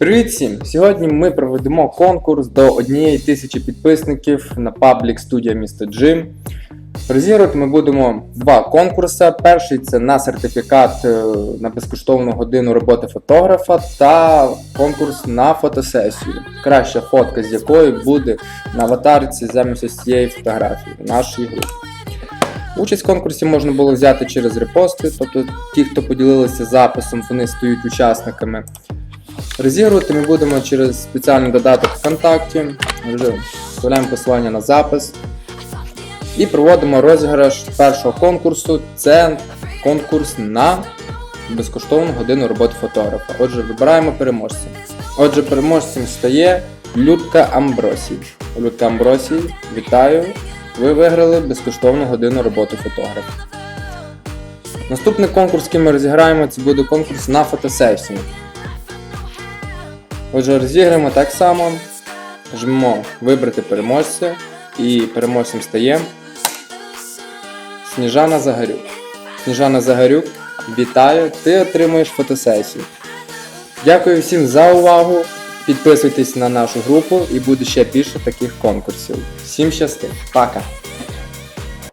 Привіт всім! Сьогодні ми проведемо конкурс до однієї тисячі підписників на паблік студія місто Джим. Розігрувати ми будемо два конкурси. Перший це на сертифікат е, на безкоштовну годину роботи фотографа та конкурс на фотосесію. Краща фотка з якої буде на аватарці замість ось цієї фотографії в нашій групі. Участь в конкурсі можна було взяти через репости, тобто ті, хто поділилися записом, вони стають учасниками. Розігрувати ми будемо через спеціальний додаток ВКонтакті. Вставляємо посилання на запис. І проводимо розіграш першого конкурсу. Це конкурс на безкоштовну годину роботи фотографа. Отже, вибираємо переможця. Отже, переможцем стає Людка Амбросій. Людка Амбросій, вітаю! Ви виграли безкоштовну годину роботи фотографа. Наступний конкурс, який ми розіграємо, це буде конкурс на фотосесію. Отже, розіграємо так само. Жмемо вибрати переможця і переможцем стає Сніжана Загарюк. Сніжана Загарюк, вітаю! Ти отримуєш фотосесію. Дякую всім за увагу. Підписуйтесь на нашу групу і буде ще більше таких конкурсів. Всім щасти. Пока!